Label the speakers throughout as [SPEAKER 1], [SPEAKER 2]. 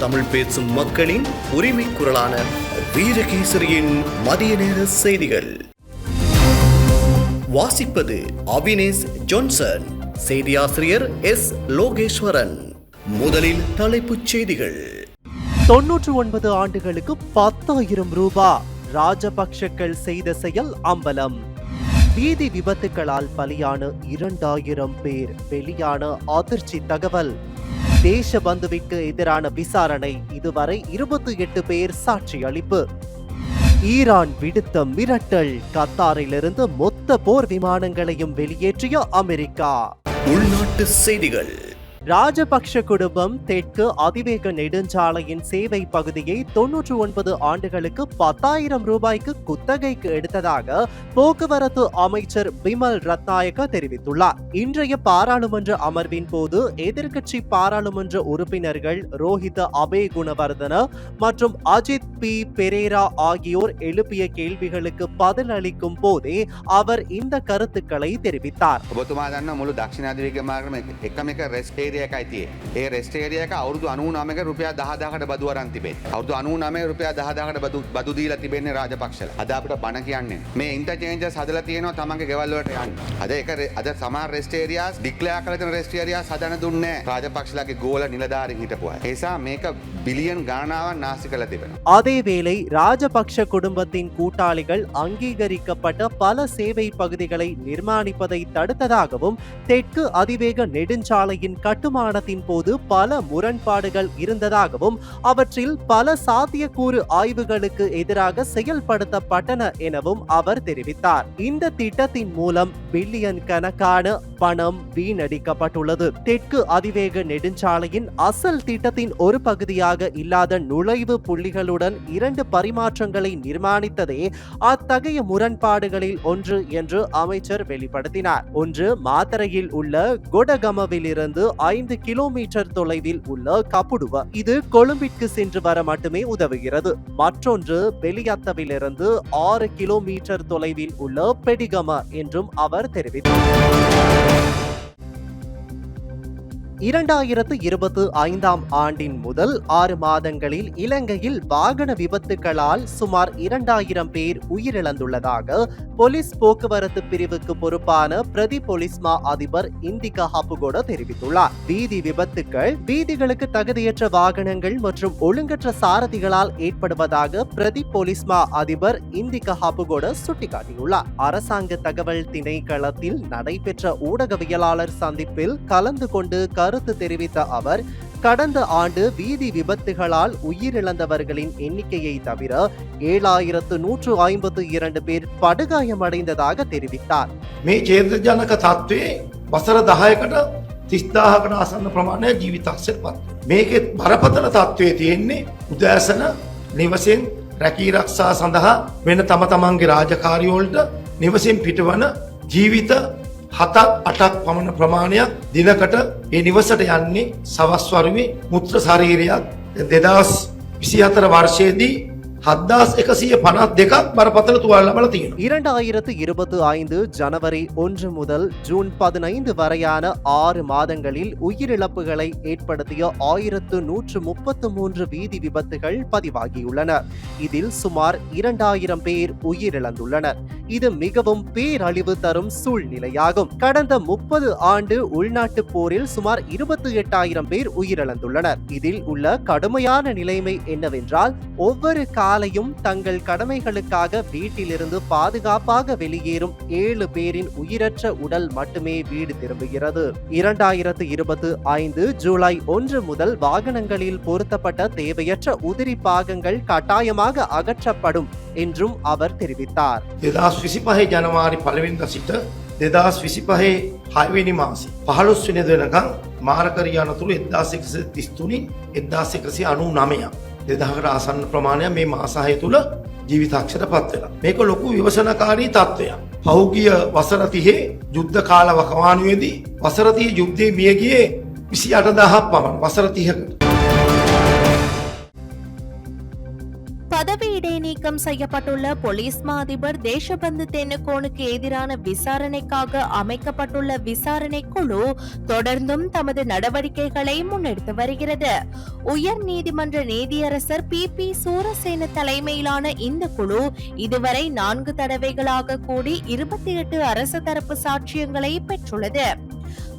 [SPEAKER 1] தமிழ் பேசும் மக்களின் உரிமை குரலான வீரகேசரியின் மதிய நேர செய்திகள். வாசிப்பது அவினேஷ் ஜான்சன் செய்தியாசிரியர் எஸ் லோகேஸ்வரன். முதலில் தலைப்புச் செய்திகள்.
[SPEAKER 2] தொன்னூற்று ஒன்பது ஆண்டுகளுக்கு பத்தாயிரம் ரூபா ராஜபக்ஷக்கள் செய்த செயல் அம்பலம். வீதி விபத்துகளால் பலியான இரண்டாயிரம் பேர் வெளியான அதிர்ச்சி தகவல். தேசபந்துவிற்கு எதிரான விசாரணை இதுவரை இருபத்தி எட்டு பேர் சாட்சி அளிப்பு ஈரான் விடுத்த மிரட்டல் கத்தாரிலிருந்து மொத்த போர் விமானங்களையும் வெளியேற்றிய அமெரிக்கா.
[SPEAKER 1] உள்நாட்டு செய்திகள்.
[SPEAKER 2] ராஜபக்ஷ குடும்பம் தெற்கு அதிவேக நெடுஞ்சாலையின் சேவை பகுதியை தொன்னூற்று ஒன்பது ஆண்டுகளுக்கு பத்தாயிரம் ரூபாய்க்கு குத்தகைக்கு எடுத்ததாக போக்குவரத்து அமைச்சர் பிமல் ரத்நாயக்க தெரிவித்துள்ளார். இன்றைய பாராளுமன்ற அமர்வின் போது எதிர்க்கட்சி பாராளுமன்ற உறுப்பினர்கள் ரோஹித அபே குணவர்தன மற்றும் அஜித் பி பெரேரா ஆகியோர் எழுப்பிய கேள்விகளுக்கு பதிலளிக்கும் போதே அவர் இந்த கருத்துக்களை தெரிவித்தார்.
[SPEAKER 3] ඔබතුමා දන්න මුළු දක්ෂිනාධවික මාර්ගම එකම එක රෙස්ටේරිය එකයි තිය ඒ රෙස්ටේරියක අවුදු අනුනාමක රුපියා දහදාකට බදුවරන් තිබේ අවුදු අනුනාමේ රුපියා දහදාකට බදු බදුදීල තිබෙන්නේ රාජපක්ෂල අද අපට බණ කියන්නේ මේ ඉන්ටර්චේන්ජ සදල තියෙනවා තමන්ගේ ගෙවල්ලට යන්න අද එක රෙ- අද සමා රෙස්ටේරියස් ඩික්ලයා කලතන රෙස්ටේරියා සදන දුන්නේ රාජපක්ෂලගේ ගෝල නිලධාරින් හිටපුවා ඒසා මේක බිලියන් ගානාවන් නාසි කළ තිබෙන
[SPEAKER 2] அதேவேளை ராஜபக்ஷ குடும்பத்தின் கூட்டாளிகள் அங்கீகரிக்கப்பட்ட பல சேவை பகுதிகளை நிர்மாணிப்பதை தடுத்ததாகவும் தெற்கு அதிவேக நெடுஞ்சாலையின் கட்டுமானத்தின் போது பல முரண்பாடுகள் இருந்ததாகவும் அவற்றில் பல சாத்தியக்கூறு ஆய்வுகளுக்கு எதிராக செயல்படுத்தப்பட்டன எனவும் அவர் தெரிவித்தார். இந்த திட்டத்தின் மூலம் பில்லியன் கணக்கான பணம் வீணடிக்கப்பட்டுள்ளது. தெற்கு அதிவேக நெடுஞ்சாலையின் அசல் திட்டத்தின் ஒரு பகுதியாக இல்லாத நுழைவு புள்ளிகளுடன் இரண்டு பரிமாற்றங்களை நிர்மாணித்ததே அத்தகைய முரண்பாடுகளில் ஒன்று என்று அமைச்சர் வெளிப்படுத்தினார். ஒன்று மாத்தரையில் உள்ள கொடகமவிலிருந்து ஐந்து கிலோமீட்டர் தொலைவில் உள்ள கபுடுவா இது கொழும்பிற்கு சென்று வர மட்டுமே உதவுகிறது. மற்றொன்று பெலியத்தவிலிருந்து ஆறு கிலோமீட்டர் தொலைவில் உள்ள பெடிகம என்றும் அவர் தெரிவித்தார். இரண்டாயிரத்து இருபத்து ஐந்தாம் ஆண்டின் முதல் ஆறு மாதங்களில் இலங்கையில் வாகன விபத்துகளால் சுமார் இரண்டாயிரம் பேர் உயிரிழந்துள்ளதாக போலீஸ் போக்குவரத்து பிரிவுக்கு பொறுப்பான பிரதி போலீஸ்மா அதிபர் இந்திகா ஹப்புகோட தெரிவித்துள்ளார். வீதி விபத்துக்கள் வீதிகளுக்கு தகுதியற்ற வாகனங்கள் மற்றும் ஒழுங்கற்ற சாரதிகளால் ஏற்படுவதாக பிரதி போலீஸ்மா அதிபர் இந்திகா ஹப்புகோட சுட்டிக்காட்டியுள்ளார். அரசாங்க தகவல் திணைக்களத்தில் நடைபெற்ற ஊடகவியலாளர் சந்திப்பில் கலந்து கொண்டு கருத்து தெரிவித்த அவர் கடந்த ஆண்டு வீதி விபத்துகளால் உயிரிழந்தவர்களின் எண்ணிக்கையை தவிர ஏழாயிரத்து நூற்று ஐம்பத்து இரண்டு பேர் படுகாயமடைந்ததாக தெரிவித்தார்
[SPEAKER 4] මේ චේද්‍රජනක තත්ත්වයේ වසර දහයකට තිස්දාහකට අසන්න ප්‍රමාණය ජීවිතක්ෂයට පත්. මේකෙත් බරපතල තත්ත්වය තියෙන්නේ උදෑසන නිවසෙන් රැකීරක්ෂා සඳහා වෙන තම තමන්ගේ රාජකාරියෝල්ට නිවසින් පිටවන ජීවිත හතක් අටක් පමණ ප්‍රමාණයක් දිනකට ඒ නිවසට යන්නේ සවස්වරුවේ මුත්‍ර ශරීරයක් දෙදස් විසි අතර වර්ෂයේදී හද්දාස් එකසිය පනත් දෙකක් බරපතල තුවාල ලබල තියෙන.
[SPEAKER 2] இரண்டாயிரத்து இருபத்தி ஐந்து ஜனவரி ஒன்று முதல் ஜூன் பதினைந்து வரையான ஆறு மாதங்களில் உயிரிழப்புகளை ஏற்படுத்திய ஆயிரத்து நூற்று முப்பத்து மூன்று வீதி விபத்துகள் பதிவாகியுள்ளன இதில் சுமார் இரண்டாயிரம் பேர் உயிரிழந்துள்ளனர் இது மிகவும் பேரழிவு தரும் சூழ்நிலையாகும். கடந்த முப்பது ஆண்டு உள்நாட்டு போரில் சுமார் இருபத்தி எட்டாயிரம் பேர் உயிரிழந்துள்ளனர். இதில் உள்ள கடுமையான நிலைமை என்னவென்றால் ஒவ்வொரு காலையும் தங்கள் கடமைகளுக்காக வீட்டிலிருந்து பாதுகாப்பாக வெளியேறும் ஏழு பேரின் உயிரற்ற உடல் மட்டுமே வீடு திரும்புகிறது. இரண்டாயிரத்து இருபத்தி ஐந்து ஜூலை ஒன்று முதல் வாகனங்களில் பொருத்தப்பட்ட தேவையற்ற உதிரி பாகங்கள் கட்டாயமாக அகற்றப்படும். என்றும் அவர் தெரிவித்தார்
[SPEAKER 4] දෙදස් විසිපහේ ජනවාරි පළවෙනිද සිට දෙදස් විසිපහේ හයවෙනි මාසි. පහළොස් වෙන දෙනකං මාරකරයානතුරු එදදාස එකසි තිස්තුනින් එදදාස එකසි අනු නමයක්. දෙදහකට ආසන්න ප්‍රමාණය මේ මාසාහය තුළ ජීවිතක්ෂට පත්වෙලා. මේක ලොකු විවසනකාරී තත්ත්වයක්. පහුගිය වසරතිහේ යුද්ධ කාල වකවානුවේදී වසරතිය යුද්ධය මියගියේ විසි අටදහක් පමණ වසරතිහකට.
[SPEAKER 5] பதவி இடைநீக்கம் செய்யப்பட்டுள்ள போலீஸ் மாதிபர் தேசபந்து தென்னகோனுக்கு எதிரான விசாரணைக்காக அமைக்கப்பட்டுள்ள விசாரணை குழு தொடர்ந்தும் தமது நடவடிக்கைகளை முன்னெடுத்து வருகிறது. உயர் நீதிமன்ற நீதியரசர் பி. பி. சூரசேன தலைமையிலான இந்த குழு இதுவரை நான்கு தடவைகளாக கூடி இருபத்தி எட்டு அரசு தரப்பு சாட்சியங்களை பெற்றுள்ளது.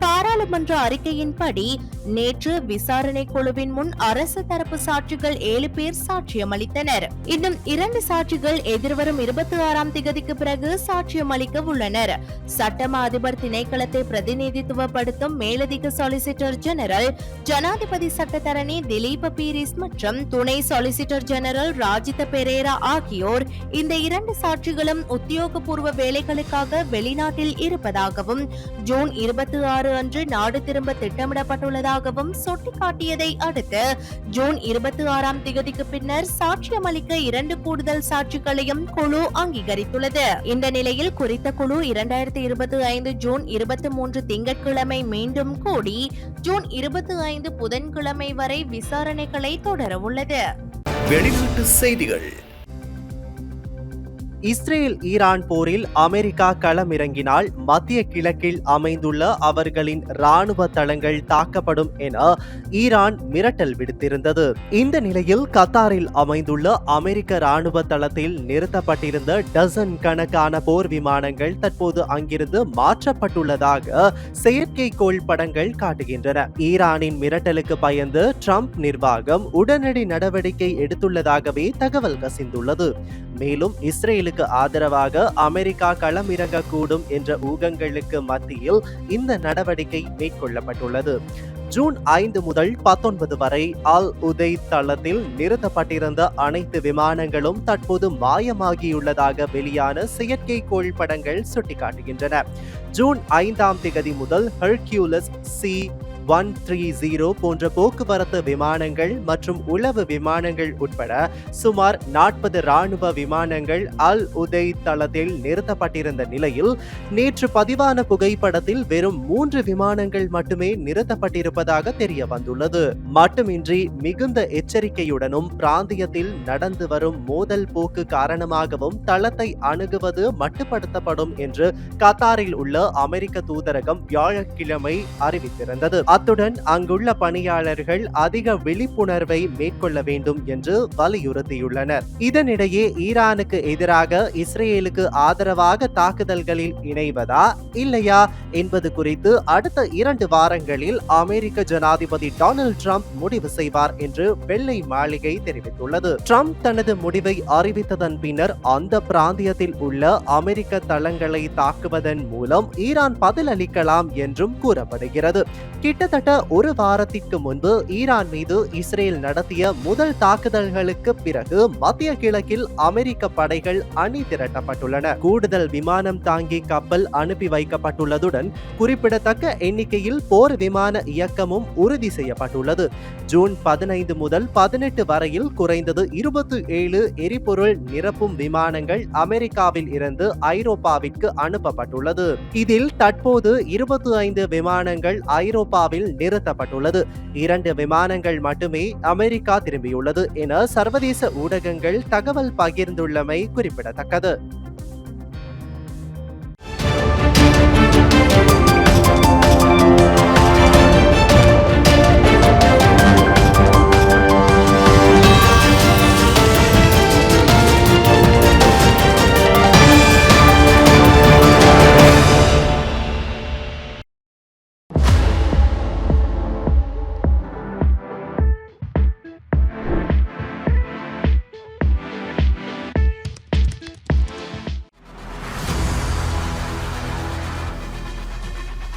[SPEAKER 5] பாராளுமன்ற அறிக்கையின்படி நேற்று விசாரணை குழுவின் முன் அரசு தரப்பு சாட்சிகள் ஏழு பேர் சாட்சியம் அளித்தனர் இன்னும் இரண்டு சாட்சிகள் எதிர்வரும் இருபத்தி ஆறாம் திகதிக்கு பிறகு சாட்சியம் அளிக்க உள்ளனர். சட்டமா அதிபர் திணைக்களத்தை பிரதிநிதித்துவப்படுத்தும் மேலதிக சொலிசிட்டர் ஜெனரல் ஜனாதிபதி சட்டத்தரணி திலீப பீரிஸ் மற்றும் துணை சொலிசிட்டர் ஜெனரல் ராஜித பெரேரா ஆகியோர் இந்த இரண்டு சாட்சிகளும் உத்தியோகபூர்வ வேலைகளுக்காக வெளிநாட்டில் இருப்பதாகவும் ஜூன் இருபத்தி ஆறு ஆறு அன்று நாடு திரும்ப திட்டமிடப்பட்டுள்ளதாகவும் சுட்டிக்காட்டியதை அடுத்து ஜூன் இருபத்தி ஆறாம் திகதிக்கு பின்னர் சாட்சியம் அளிக்க இரண்டு கூடுதல் சாட்சிகளையும் குழு அங்கீகரித்துள்ளது. இந்த நிலையில் குறித்த குழு இரண்டாயிரத்தி இருபத்தி ஐந்து ஜூன் இருபத்தி மூன்று திங்கட்கிழமை மீண்டும் கூடி ஜூன் இருபத்தி ஐந்து புதன்கிழமை வரை விசாரணைகளை தொடரவுள்ளது.
[SPEAKER 1] வெளிநாட்டு செய்திகள்.
[SPEAKER 2] இஸ்ரேல் ஈரான் போரில் அமெரிக்கா களமிறங்கினால் மத்திய கிழக்கில் அமைந்துள்ள அவர்களின் ராணுவ தளங்கள் தாக்கப்படும் என ஈரான் மிரட்டல் விடுத்திருந்தது. இந்த நிலையில் கத்தாரில் அமைந்துள்ள அமெரிக்க ராணுவ தளத்தில் நிறுத்தப்பட்டிருந்த டசன் கணக்கான போர் விமானங்கள் தற்போது அங்கிருந்து மாற்றப்பட்டுள்ளதாக செயற்கைக்கோள் படங்கள் காட்டுகின்றன. ஈரானின் மிரட்டலுக்கு பயந்து ட்ரம்ப் நிர்வாகம் உடனடி நடவடிக்கை எடுத்துள்ளதாகவே தகவல் கசிந்துள்ளது. மேலும் இஸ்ரேலுக்கு ஆதரவாக அமெரிக்கா களமிறங்கக்கூடும் என்ற ஊகங்களுக்கு மத்தியில் இந்த நடவடிக்கை மேற்கொள்ளப்பட்டுள்ளது. ஜூன் ஐந்து முதல் பத்தொன்பது வரை அல் உதை தளத்தில் நிறுத்தப்பட்டிருந்த அனைத்து விமானங்களும் தற்போது மாயமாகியுள்ளதாக வெளியான செயற்கைக்கோள் படங்கள் சுட்டிக்காட்டுகின்றன. ஜூன் ஐந்தாம் திகதி முதல் Hercules C one three zero போன்ற போக்குவரத்து விமானங்கள் மற்றும் உளவு விமானங்கள் உட்பட சுமார் நாற்பது ராணுவ விமானங்கள் அல் உதை தளத்தில் நிறுத்தப்பட்டிருந்த நிலையில் நேற்று பதிவான புகைப்படத்தில் வெறும் மூன்று விமானங்கள் மட்டுமே நிறுத்தப்பட்டிருப்பதாக தெரிய வந்துள்ளது மட்டுமின்றி மிகுந்த எச்சரிக்கையுடனும் பிராந்தியத்தில் நடந்து வரும் மோதல் போக்கு காரணமாகவும் தளத்தை அணுகுவது மட்டுப்படுத்தப்படும் என்று கத்தாரில் உள்ள அமெரிக்க தூதரகம் வியாழக்கிழமை அறிவித்திருந்தது. அத்துடன் அங்குள்ள பணியாளர்கள் அதிக விழிப்புணர்வை மேற்கொள்ள வேண்டும் என்று வலியுறுத்தியுள்ளனர். இதனிடையே ஈரானுக்கு எதிராக இஸ்ரேலுக்கு ஆதரவாக தாக்குதல்களில் இணைவதா இல்லையா என்பது குறித்து அடுத்த இரண்டு வாரங்களில் அமெரிக்க ஜனாதிபதி டொனால்டு ட்ரம்ப் முடிவு செய்வார் என்று வெள்ளை மாளிகை தெரிவித்துள்ளது. ட்ரம்ப் தனது முடிவை அறிவித்ததன் பின்னர் அந்த பிராந்தியத்தில் உள்ள அமெரிக்க தளங்களை தாக்குவதன் மூலம் ஈரான் பதிலளிக்கலாம் என்றும் கூறப்படுகிறது. கிட்ட கிட்டத்தட்ட ஒரு வாரத்திற்கு முன்பு ஈரான் மீது இஸ்ரேல் நடத்திய முதல் தாக்குதல்களுக்கு பிறகு மத்திய கிழக்கில் அமெரிக்க படைகள் அணி திரட்டப்பட்டுள்ளன. கூடுதல் விமானம் தாங்கி கப்பல் அனுப்பி வைக்கப்பட்டுள்ளதுடன் குறிப்பிடத்தக்க எண்ணிக்கையில் போர் விமான இயக்கமும் உறுதி செய்யப்பட்டுள்ளது. ஜூன் பதினைந்து முதல் பதினெட்டு வரையில் குறைந்தது இருபத்தி ஏழு எரிபொருள் நிரப்பும் விமானங்கள் அமெரிக்காவில் இருந்து ஐரோப்பாவிற்கு அனுப்பப்பட்டுள்ளது. இதில் தற்போது இருபத்தி ஐந்து விமானங்கள் ஐரோப்பாவில் நிறுத்தப்பட்டுள்ளது. இரண்டு விமானங்கள் மட்டுமே அமெரிக்கா திரும்பியுள்ளது என சர்வதேச ஊடகங்கள் தகவல் பகிர்ந்துள்ளமை குறிப்பிடத்தக்கது.